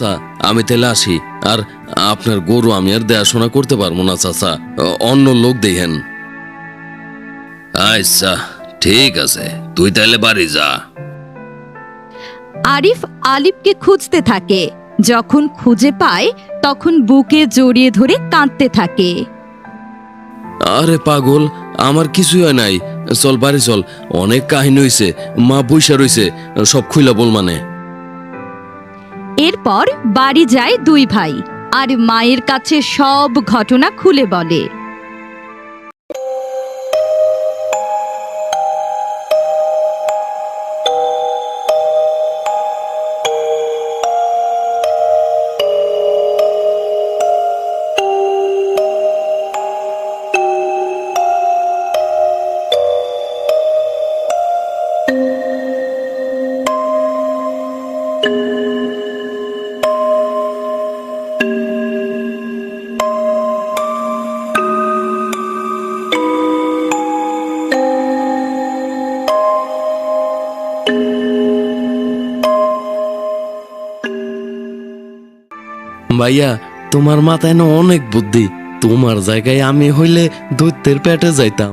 চাচা আমি তাহলে আসি। আর আপনার গরু আমি আর দেখাশোনা করতে পারব না চাচা। অন্য লোক দেখেন। আচ্ছা ঠিক আছে। তুই তাহলে বাড়ি যা। আরিফ আলিফকে খুঁজতে থাকে। যখন খুঁজে পায় তখন বুকে জড়িয়ে ধরে কাঁদতে থাকে। আরে পাগল আমার কিছুই হয় নাই। চল বাড়ি চল। অনেক কাহিনী হইছে। মা বৈশা রইছে। সব খুইলা বল মানে। এরপর বাড়ি যায় দুই ভাই আর মায়ের কাছে সব ঘটনা খুলে বলে। ভাইয়া তোমার মাথায় না অনেক বুদ্ধি। তোমার জায়গায় আমি হইলে দৈত্যের পেটে যাইতাম।